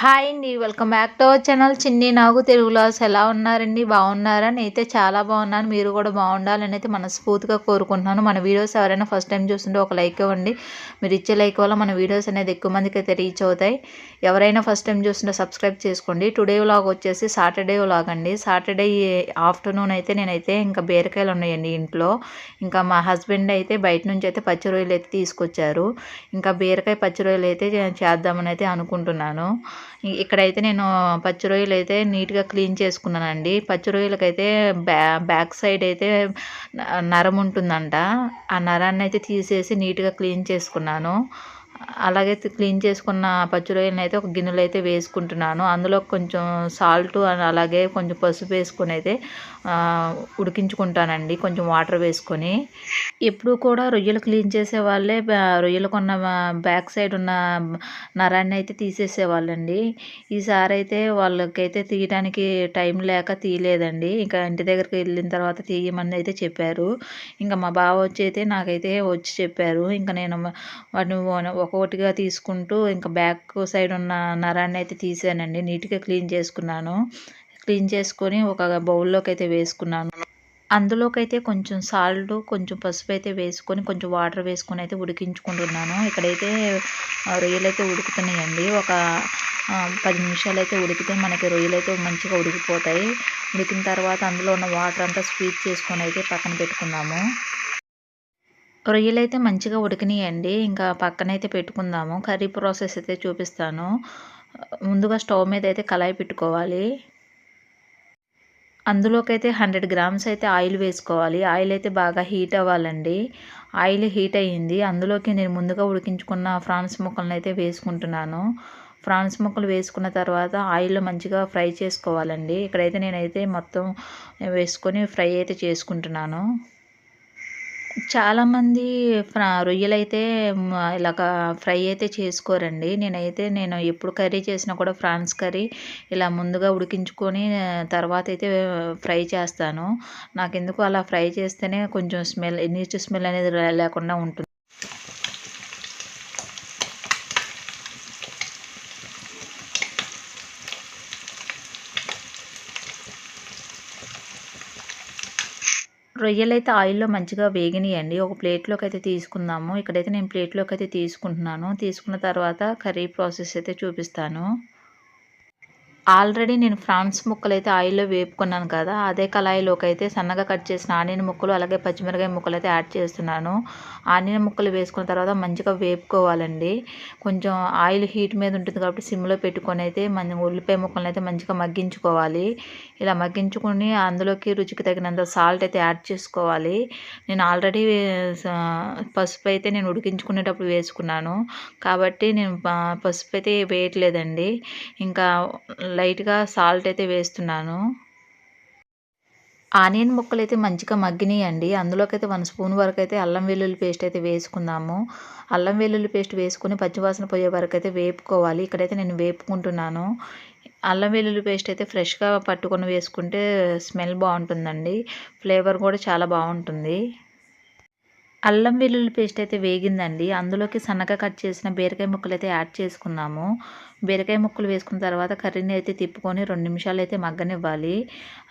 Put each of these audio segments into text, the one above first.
Hi అండి welcome back to our channel. Chinni Nagu తెలుగులోస్ ఎలా ఉన్నారండి? బాగున్నారా? నేనైతే చాలా బాగున్నాను. మీరు కూడా బాగుండాలని అయితే మనస్ఫూర్తిగా కోరుకుంటున్నాను. మన వీడియోస్ ఎవరైనా ఫస్ట్ టైం చూస్తుంటే ఒక లైక్ ఇవ్వండి. మీరు ఇచ్చే లైక్ వల్ల మన వీడియోస్ అనేది ఎక్కువ మందికి అయితే రీచ్ అవుతాయి. ఎవరైనా ఫస్ట్ టైం చూస్తుంటే సబ్స్క్రైబ్ చేసుకోండి. టుడే వ్లాగ్ వచ్చేసి సాటర్డే వ్లాగ్ అండి. సాటర్డే ఆఫ్టర్నూన్ అయితే నేనైతే ఇంకా బీరకాయలు ఉన్నాయండి ఇంట్లో. ఇంకా మా హస్బెండ్ అయితే బయట నుంచి అయితే పచ్చి రొయ్యలు అయితే తీసుకొచ్చారు. ఇంకా బీరకాయ పచ్చి రొయ్యలు అయితే చేద్దామని అయితే అనుకుంటున్నాను. ఇక్కడైతే నేను పచ్చి రొయ్యలు అయితే నీట్గా క్లీన్ చేసుకున్నానండి. పచ్చి రొయ్యలకైతే బ్యా బ్యాక్ సైడ్ అయితే నరం ఉంటుందంట. ఆ నరాన్ని అయితే తీసేసి నీట్గా క్లీన్ చేసుకున్నాను. అలాగే క్లీన్ చేసుకున్న పచ్చి రొయ్యలను అయితే ఒక గిన్నెలో అయితే వేసుకుంటున్నాను. అందులో కొంచెం సాల్ట్ అలాగే కొంచెం పసుపు వేసుకొని అయితే ఉడికించుకుంటానండి. కొంచెం వాటర్ వేసుకొని. ఎప్పుడు కూడా రొయ్యలు క్లీన్ చేసే వాళ్ళే రొయ్యలకు ఉన్న బ్యాక్ సైడ్ ఉన్న నరాన్ని అయితే తీసేసేవాళ్ళండి. ఈసారి అయితే వాళ్ళకైతే తీయడానికి టైం లేక తీయలేదండి. ఇంకా ఇంటి దగ్గరికి వెళ్ళిన తర్వాత తీయమని అయితే చెప్పారు. ఇంకా మా బావ వచ్చి అయితే నాకైతే వచ్చి చెప్పారు. ఇంకా నేను వాటిని ఒక్కొక్కటిగా తీసుకుంటూ ఇంకా బ్యాక్ సైడ్ ఉన్న నరాన్ని అయితే తీసానండి. నీట్గా క్లీన్ చేసుకున్నాను. క్లీన్ చేసుకొని ఒక బౌల్లోకి అయితే వేసుకున్నాను. అందులోకైతే కొంచెం సాల్ట్ కొంచెం పసుపు అయితే వేసుకొని కొంచెం వాటర్ వేసుకొని అయితే ఉడికించుకుంటున్నాను. ఇక్కడైతే రొయ్యలు అయితే ఉడుకుతున్నాయండి. ఒక పది నిమిషాలు అయితే ఉడికితే మనకి రొయ్యలు అయితే మంచిగా ఉడికిపోతాయి. ఉడికిన తర్వాత అందులో ఉన్న వాటర్ అంతా స్వీట్ చేసుకొని అయితే పక్కన పెట్టుకుందాము రొయ్యలు అయితే మంచిగా ఉడికినాయండి. ఇంకా పక్కనైతే పెట్టుకుందాము. కర్రీ ప్రాసెస్ అయితే చూపిస్తాను. ముందుగా స్టవ్ మీద అయితే కళాయి పెట్టుకోవాలి. అందులోకైతే హండ్రెడ్ గ్రామ్స్ అయితే ఆయిల్ వేసుకోవాలి. ఆయిల్ అయితే బాగా హీట్ అవ్వాలండి. ఆయిల్ హీట్ అయ్యింది. అందులోకి నేను ముందుగా ఉడికించుకున్న ఫ్రాన్స్ ముక్కలను అయితే వేసుకుంటున్నాను. ఫ్రాన్స్ ముక్కలు వేసుకున్న తర్వాత ఆయిల్లో మంచిగా ఫ్రై చేసుకోవాలండి. ఇక్కడైతే నేనైతే మొత్తం వేసుకొని ఫ్రై అయితే చేసుకుంటున్నాను. చాలామంది ఫ్రా రొయ్యలైతే ఇలాగ ఫ్రై అయితే చేసుకోరండి. నేనైతే నేను ఎప్పుడు కర్రీ చేసినా కూడా ఫ్రాన్స్ కర్రీ ఇలా ముందుగా ఉడికించుకొని తర్వాత అయితే ఫ్రై చేస్తాను. నాకు ఎందుకు అలా ఫ్రై చేస్తేనే కొంచెం స్మెల్ నీచు స్మెల్ అనేది లేకుండా ఉంటుంది. రొయ్యలు అయితే ఆయిల్లో మంచిగా వేగినాయండి. ఒక ప్లేట్లోకి అయితే తీసుకుందాము. ఇక్కడైతే నేను ప్లేట్లోకి అయితే తీసుకుంటున్నాను. తీసుకున్న తర్వాత కర్రీ ప్రాసెస్ అయితే చూపిస్తాను. ఆల్రెడీ నేను ఫ్రాన్స్ ముక్కలు అయితే ఆయిల్లో వేపుకున్నాను కదా అదే కళాయిలోకి అయితే సన్నగా కట్ చేసిన ఆనియన్ ముక్కలు అలాగే పచ్చిమిరకాయ ముక్కలు అయితే యాడ్ చేస్తున్నాను. ఆనియన్ ముక్కలు వేసుకున్న తర్వాత మంచిగా వేపుకోవాలండి. కొంచెం ఆయిల్ హీట్ మీద ఉంటుంది కాబట్టి సిమ్లో పెట్టుకొని అయితే మన ఉల్లిపాయ ముక్కలను అయితే మంచిగా మగ్గించుకోవాలి. ఇలా మగ్గించుకొని అందులోకి రుచికి తగినంత సాల్ట్ అయితే యాడ్ చేసుకోవాలి. నేను ఆల్రెడీ పసుపు అయితే నేను ఉడికించుకునేటప్పుడు వేసుకున్నాను. కాబట్టి నేను పసుపు అయితే వేయట్లేదండి. ఇంకా లైట్గా సాల్ట్ అయితే వేస్తున్నాను. ఆనియన్ ముక్కలు అయితే మంచిగా మగ్గినాయండి. అందులోకి అయితే వన్ స్పూన్ వరకు అయితే అల్లం వెల్లుల్లి పేస్ట్ అయితే వేసుకుందాము. అల్లం వెల్లుల్లి పేస్ట్ వేసుకుని పచ్చివాసన పోయే వరకు అయితే వేపుకోవాలి. ఇక్కడైతే నేను వేపుకుంటున్నాను. అల్లం వెల్లుల్లి పేస్ట్ అయితే ఫ్రెష్గా పట్టుకొని వేసుకుంటే స్మెల్ బాగుంటుందండి. ఫ్లేవర్ కూడా చాలా బాగుంటుంది. అల్లం వెల్లుల్లి పేస్ట్ అయితే వేగిందండి. అందులోకి సన్నగా కట్ చేసిన బీరకాయ ముక్కలు అయితే యాడ్ చేసుకున్నాము బీరకాయ ముక్కలు వేసుకున్న తర్వాత కర్రీని అయితే తిప్పుకొని రెండు నిమిషాలు అయితే మగ్గనివ్వాలి.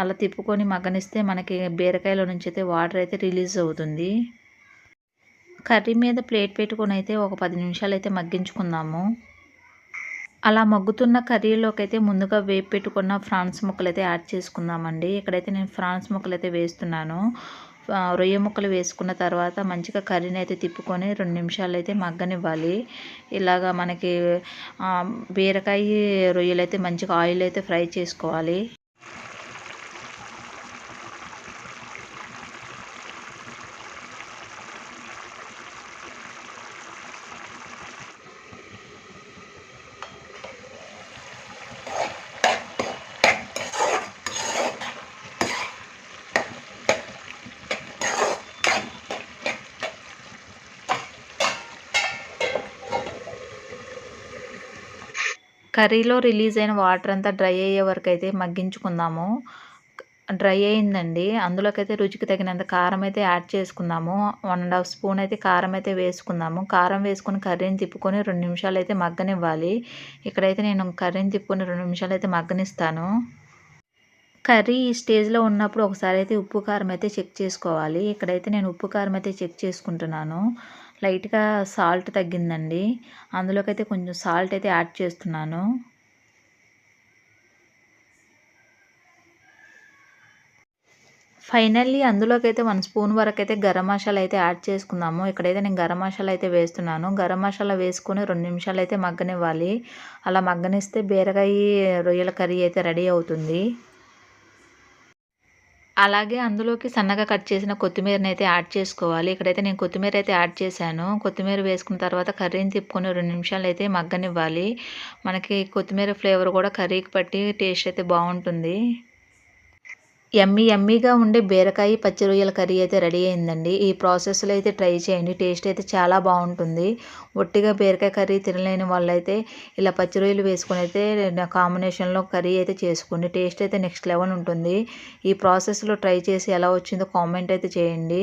అలా తిప్పుకొని మగ్గనిస్తే మనకి బీరకాయలో నుంచి అయితే వాటర్ అయితే రిలీజ్ అవుతుంది. కర్రీ మీద ప్లేట్ పెట్టుకొని అయితే ఒక పది నిమిషాలు అయితే మగ్గించుకుందాము. అలా మగ్గుతున్న కర్రీలోకి అయితే ముందుగా వేపు పెట్టుకున్న ఫ్రాన్స్ ముక్కలు అయితే యాడ్ చేసుకుందామండి. ఇక్కడైతే నేను ఫ్రాన్స్ ముక్కలు అయితే వేస్తున్నాను. రొయ్య ముక్కలు వేసుకున్న తర్వాత మంచిగా కర్రీని అయితే తిప్పుకొని రెండు నిమిషాలు అయితే మగ్గనివ్వాలి. ఇలాగా మనకి బీరకాయ రొయ్యలు అయితే మంచిగా ఆయిల్ అయితే ఫ్రై చేసుకోవాలి. కర్రీలో రిలీజ్ అయిన వాటర్ అంతా డ్రై అయ్యే వరకు అయితే మగ్గించుకుందాము. డ్రై అయిందండి. అందులోకైతే రుచికి తగినంత కారం అయితే యాడ్ చేసుకుందాము. వన్ అండ్ హాఫ్ స్పూన్ అయితే కారం అయితే వేసుకుందాము. కారం వేసుకుని కర్రీని తిప్పుకొని రెండు నిమిషాలు అయితే మగ్గనివ్వాలి. ఇక్కడైతే నేను కర్రీని తిప్పుకొని రెండు నిమిషాలు అయితే మగ్గనిస్తాను. కర్రీ ఈ స్టేజ్లో ఉన్నప్పుడు ఒకసారి అయితే ఉప్పు కారం అయితే చెక్ చేసుకోవాలి. ఇక్కడైతే నేను ఉప్పు కారం అయితే చెక్ చేసుకుంటున్నాను. లైట్గా సాల్ట్ తగ్గిందండి. అందులోకైతే కొంచెం సాల్ట్ అయితే యాడ్ చేస్తున్నాను. ఫైనల్లీ అందులోకైతే వన్ స్పూన్ వరకు అయితే గరం మసాలా అయితే యాడ్ చేసుకుందాము. ఇక్కడైతే నేను గరం మసాలా అయితే వేస్తున్నాను. గరం మసాలా వేసుకొని రెండు నిమిషాలు అయితే మగ్గనివ్వాలి. అలా మగ్గనిస్తే బీరకాయ రొయ్యల కర్రీ అయితే రెడీ అవుతుంది. అలాగే అందులోకి సన్నగా కట్ చేసిన కొత్తిమీరని అయితే యాడ్ చేసుకోవాలి. ఇక్కడైతే నేను కొత్తిమీర అయితే యాడ్ చేశాను. కొత్తిమీర వేసుకున్న తర్వాత కర్రీని తిప్పుకొని రెండు నిమిషాలు అయితే మగ్గనివ్వాలి. మనకి కొత్తిమీర ఫ్లేవర్ కూడా కర్రీకి పట్టి టేస్ట్ అయితే బాగుంటుంది. ఎమ్మీ ఎమ్మీగా ఉండే బీరకాయ పచ్చి రొయ్యల కర్రీ అయితే రెడీ అయిందండి. ఈ ప్రాసెస్లో అయితే ట్రై చేయండి. టేస్ట్ అయితే చాలా బాగుంటుంది. ఒట్టిగా బీరకాయ కర్రీ తినలేని వాళ్ళైతే ఇలా పచ్చి రొయ్యలు వేసుకొని అయితే కాంబినేషన్లో కర్రీ అయితే చేసుకోండి. టేస్ట్ అయితే నెక్స్ట్ లెవెల్ ఉంటుంది. ఈ ప్రాసెస్లో ట్రై చేసి ఎలా వచ్చిందో కామెంట్ అయితే చేయండి.